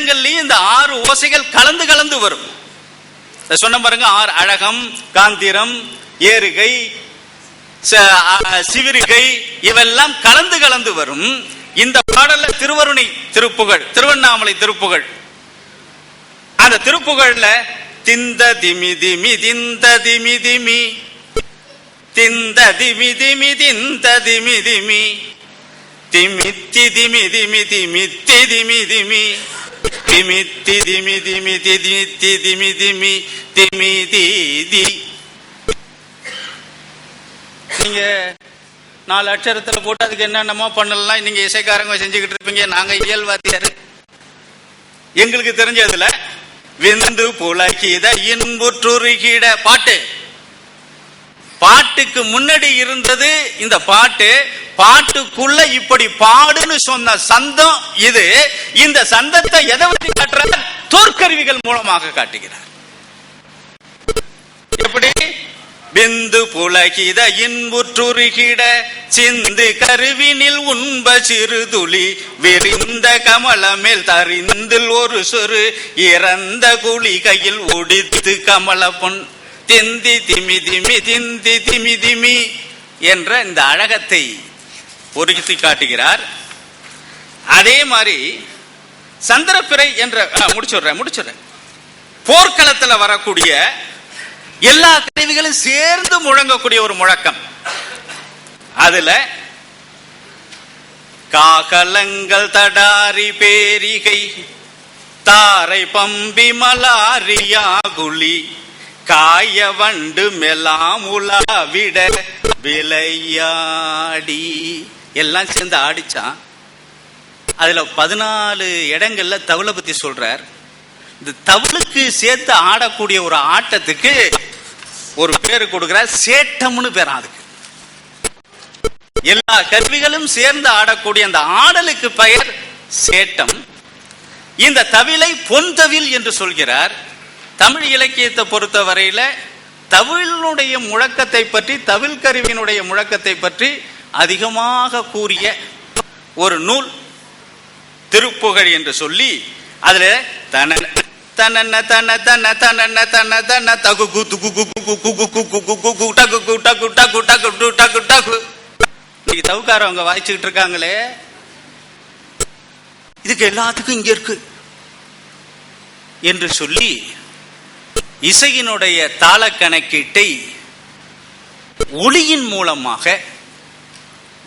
இடங்கள்லயும் இந்த ஆறு ஓசைகள் கலந்து கலந்து வரும். சொன்ன பாருங்க ஆறு அழகம் காந்திரம் ஏறுகை சிவிருகை இவெல்லாம் கலந்து கலந்து வரும். இந்த பாடல்ல திருவருணை திருப்புகழ் திருவண்ணாமலை திருப்புகழ். அந்த திருப்புகழ்ல திந்த திமி திமி திந்த திமி திமி திந்த திமி திமி திந்த திமி திமி திமித்தி திமி திமி திமித்தி திமி திமி திமி திமி திமி திமித்தி திமி திமி திமி தி தி நீங்க நாலு அக்ஷரத்துல போட்டு அதுக்கு என்னென்னமோ பண்ணலாம். நீங்க இசைக்காரங்க செஞ்சுக்கிட்டு இருப்பீங்க. நாங்க இயல்வாத்தியாரு எங்களுக்கு தெரிஞ்சதுல விந்து புலகித இன்புற்றுருகிட. பாட்டு. பாட்டுக்கு முன்னாடி இருந்தது இந்த பாட்டு. பாட்டுக்குள்ள இப்படி பாடுன்னு சொன்ன சந்தம் இது. இந்த சந்தத்தை எதை வச்சு காட்டுறார்? தோற்கருவிகள் மூலமாக காட்டுகிறார். எப்படி? பிந்து புலகித இன்புற்றுருகிட சிந்து கருவினில் உண்ப சிறுதுளி விரிந்த கமலமேல் தரிந்தில் ஒரு சொரு இறந்த குழி கையில் ஒடித்து கமல பொன் திந்தி திமி திமி திந்தி திமி திமி என்ற இந்த அழகத்தை பொருத்தி காட்டுகிறார். அதே மாதிரி சந்திரப்பிறை என்ற முடிச்சுடுறேன் முடிச்சுடுறேன். போர்க்களத்துல வரக்கூடிய எல்லா கருவிகளும் சேர்ந்து முழங்கக்கூடிய ஒரு முழக்கம். அதுல காகலங்கள் தடாரி பேரிகை தாரை பம்பி மலாரியா குழி காய வண்டு மெலாம் உலாவிட விளையாடி. எல்லாம் சேர்ந்து ஆடிச்சான் அதுல பதினாலு இடங்கள்ல தவுளை பத்தி சொல்றார். இந்த தவுளுக்கு சேர்த்து ஆடக்கூடிய ஒரு ஆட்டத்துக்கு ஒரு பேரு கொடுக்கிறார் சேட்டம்னு பேர் அதுக்கு. எல்லா கருவிகளும் சேர்ந்து ஆடக்கூடிய அந்த ஆடலுக்கு பெயர் சேட்டம். இந்த தவிலை பொன் தவில் என்று சொல்கிறார். தமிழ் இலக்கியத்தை பொறுத்த வரையில் தவிழனுடைய முழக்கத்தை பற்றி தவில் கருவியினுடைய முழக்கத்தை பற்றி அதிகமாக கூறிய ஒரு நூல் திருப்புகழ் என்று சொல்லி அதுல தன தனன தன தன தனன தன தகு குத்து குகு குகு குகு குகு குகு டகு கு டகு டகு டகு டு டகு டகு இன்னைக்கு தவுக்காரவங்க வாய்ச்சிக்கிட்டு இருக்காங்களே இதுக்கு எல்லாத்துக்கும் இங்கே இருக்கு என்று சொல்லி இசையினுடைய தாள கணக்கீட்டை ஒளியின் மூலமாக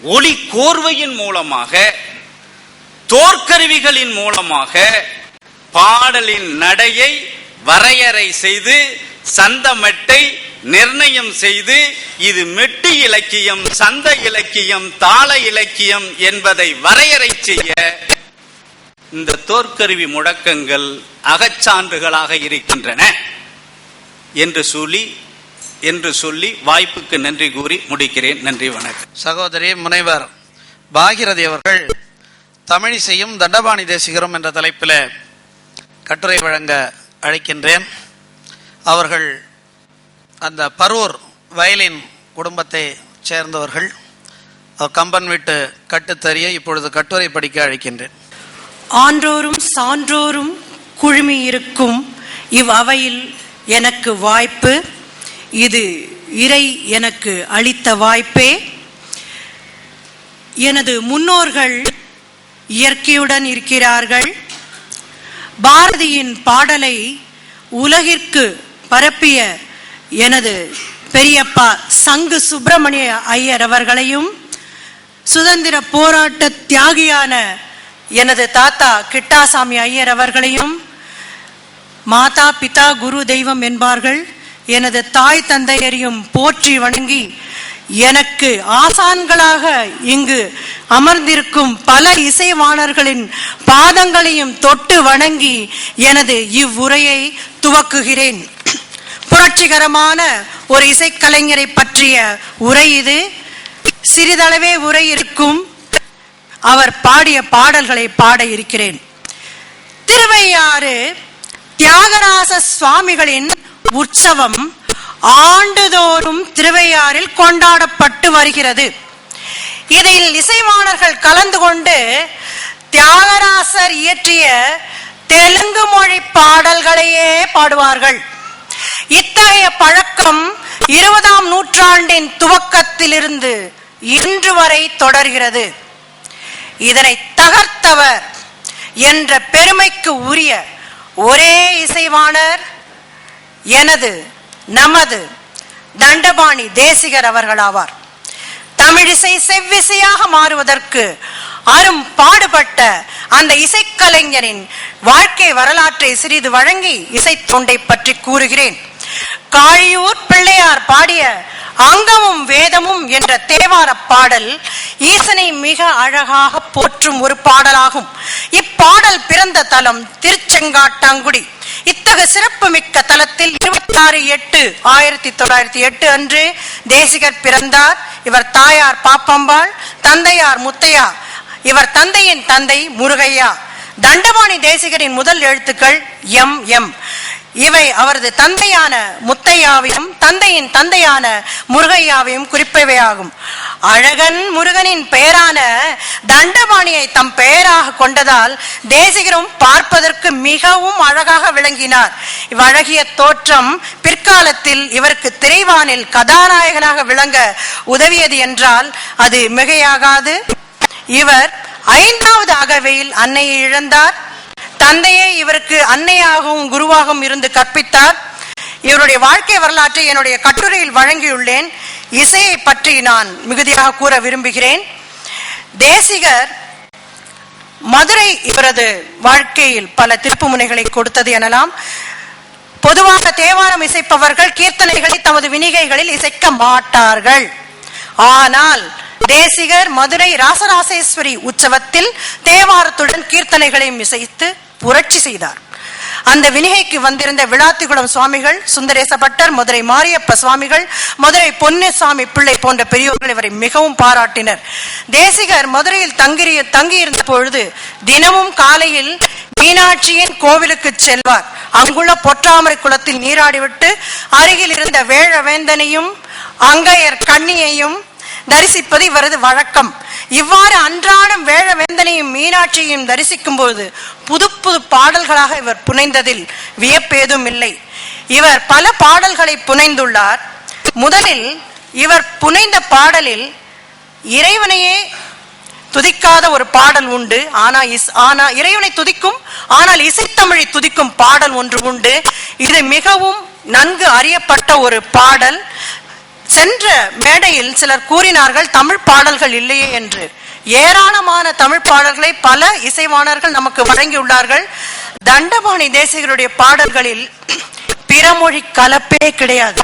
ஒளி கோர்வையின் மூலமாக தோற்கருவிகளின் மூலமாக பாடலின் நடையை வரையறை செய்து சந்தமெட்டை நிர்ணயம் செய்து இது மெட்டு இலக்கியம் சந்த இலக்கியம் தாள இலக்கியம் என்பதை வரையறை செய்ய இந்த தோற்கருவி முழக்கங்கள் அகச்சான்றுகளாக இருக்கின்றன. என்று சொல்லி என்று சொல்லி வாய்ப்புக்கு நன்றி கூறி முடிக்கிறேன். நன்றி வணக்கம். சகோதரி முனைவர் பாகிரதி அவர்கள் தமிழிசையும் தண்டபாணி தேசிகரும் என்ற தலைப்பில் கட்டுரை வழங்க அழைக்கின்றேன். அவர்கள் அந்த பரூர் வயலின் குடும்பத்தை சேர்ந்தவர்கள். கம்பன் வீட்டு கட்டுத்தறியை இப்பொழுது கட்டுரை படிக்க அழைக்கின்றேன். ஆன்றோரும் சான்றோரும் குழுமி இருக்கும் இவ் அவையில் எனக்கு வாய்ப்பு இது இறை எனக்கு அளித்த வாய்ப்பே. எனது முன்னோர்கள் இயற்கையுடன் இருக்கிறார்கள். பாரதியின் பாடலை உலகிற்கு பரப்பிய எனது பெரியப்பா சங்கு சுப்பிரமணிய ஐயர் அவர்களையும் சுதந்திர போராட்ட தியாகியான எனது தாத்தா கிட்டாசாமி ஐயர் அவர்களையும் மாதா பிதா குரு தெய்வம் என்பார்கள். எனது தாய் தந்தையரையும் போற்றி வணங்கி எனக்கு ஆசான்களாக இங்கு அமர்ந்திருக்கும் பல இசைவாணர்களின் பாதங்களையும் தொட்டு வணங்கி எனது இவ்வுரையை துவக்குகிறேன். புரட்சிகரமான ஒரு இசைக்கலைஞரை பற்றிய உரை இது. சிறிதளவே உரை இருக்கும். அவர் பாடிய பாடல்களை பாட இருக்கிறேன். திருவையாறு தியாகராச சுவாமிகளின் உற்சவம் ஆண்டுதோறும் திருவையாறில் கொண்டாடப்பட்டு வருகிறது. இதில் இசைவாணர்கள் கலந்து கொண்டு தியாகராசர் இயற்றிய தெலுங்கு தெலுங்கு மொழி பாடல்களையே பாடுவார்கள். இத்தகைய பழக்கம் இருபதாம் நூற்றாண்டின் துவக்கத்திலிருந்து இன்று வரை தொடர்கிறது. இதனை தகர்த்தவர் என்ற பெருமைக்கு உரிய ஒரே இசைவாணர் எனது நமது தண்டபாணி தேசிகர் அவர்களாவார். தமிழிசை செவ்விசையாக மாறுவதற்கு அரும் பாடுபட்ட அந்த இசைக்கலைஞரின் வாழ்க்கை வரலாற்றை சிறிது வழங்கி இசை தொண்டை பற்றி கூறுகிறேன். காழியூர் பிள்ளையார் பாடிய அங்கமும் வேதமும் என்ற தேவார பாடல் ஈசனை மிக அழகாக போற்றும் ஒரு பாடலாகும். இப்பாடல் பிறந்த தலம் திருச்செங்காட்டாங்குடி. இத்தகு சிறப்புமிக்க தலத்தில் இருபத்தி ஆறு எட்டு ஆயிரத்தி தொள்ளாயிரத்தி எட்டு அன்று தேசிகர் பிறந்தார். இவர் தாயார் பாப்பம்பாள் தந்தையார் முத்தையா. இவர் தந்தையின் தந்தை முருகையா. தண்டபாணி தேசிகரின் முதல் எழுத்துக்கள் எம் எம். இவை அவரது தந்தையான முத்தையாவையும் தந்தையின் தந்தையான முருகையாவையும் குறிப்பவையாகும். அழகன் முருகனின் பெயரான தண்டபாணியை தம் பெயராக கொண்டதால் தேசிகரும் பார்ப்பதற்கு மிகவும் அழகாக விளங்கினார். இவ்வழகிய தோற்றம் பிற்காலத்தில் இவருக்கு திரைவானில் கதாநாயகனாக விளங்க உதவியது என்றால் அது மிகையாகாது. இவர் ஐந்தாவது அகவையில் அன்னையை இழந்தார். தந்தையே இவருக்கு அன்னையாகவும் குருவாகவும் இருந்து கற்பித்தார். இவருடைய வாழ்க்கை வரலாற்றை என்னுடைய கட்டுரையில் வழங்கியுள்ளேன். இசையை பற்றி நான் மிகுதியாக கூற விரும்புகிறேன். தேசிகர் மதுரை இவரது வாழ்க்கையில் பல திருப்புமுனைகளை கொடுத்தது எனலாம். பொதுவாக தேவாரம் இசைப்பவர்கள் கீர்த்தனைகளை தமது வினிகைகளில் இசைக்க மாட்டார்கள். ஆனால் தேசிகர் மதுரை ராசராசேஸ்வரி உற்சவத்தில் தேவாரத்துடன் கீர்த்தனைகளையும் இசைத்து புரட்சி செய்தார். அந்த வினிகைக்கு வந்திருந்த விழாத்திகுளம் சுவாமிகள் சுந்தரேசபட்டர் மதுரை மாரியப்ப சுவாமிகள் மதுரை பொன்னுசாமி பிள்ளை போன்ற பெரியோர்கள் இவரை மிகவும் பாராட்டினர். தேசிகர் மதுரையில் தங்கி தங்கியிருந்த பொழுது தினமும் காலையில் மீனாட்சியின் கோவிலுக்கு செல்வார். அங்குள்ள பொற்றாமரை குளத்தில் நீராடிவிட்டு அருகில் இருந்த வேழவேந்தனையும் அங்கையர் கண்ணியையும் தரிசிப்பது இவரது வழக்கம். இவ்வாறு அன்றாடம் வேழவேந்தனையும் மீனாட்சியையும் தரிசிக்கும் போது புது புது பாடல்களாக இவர் புனைந்ததில் வியப்பேதும் இல்லை. இவர் பல பாடல்களை புனைந்துள்ளார். முதலில் இவர் புனைந்த பாடலில் இறைவனையே துதிக்காத ஒரு பாடல் உண்டு. ஆனா இஸ் ஆனா இறைவனை துதிக்கும் ஆனால் இசைத்தமிழை துதிக்கும் பாடல் ஒன்று உண்டு. இது மிகவும் நன்கு அறியப்பட்ட ஒரு பாடல். சென்ற மேடையில் சிலர் கூறினார்கள் தமிழ் பாடல்கள் இல்லையே என்று. ஏராளமான தமிழ் பாடல்களை பல இசைவாணர்கள் நமக்கு வழங்கியுள்ளார்கள். தண்டபாணி தேசிகருடைய பாடல்களில் பிறமொழி கலப்பே கிடையாது.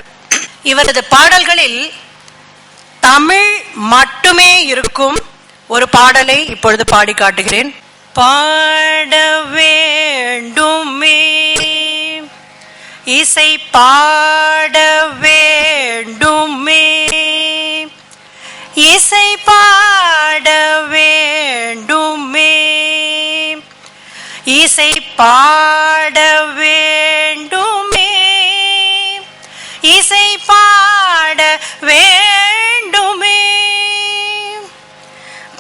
இவரது பாடல்களில் தமிழ் மட்டுமே இருக்கும் ஒரு பாடலை இப்பொழுது பாடி காட்டுகிறேன். பாட வேண்டுமே இசை பாட வேண்டுமே இசை பாட வேண்டுமே. இசை பாட வேண்டுமே. இசை பாட வேண்டுமே.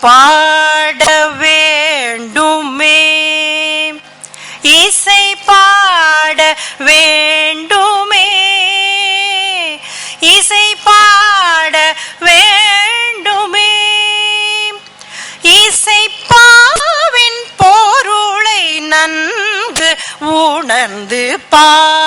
பா இசைப்பாவின் பா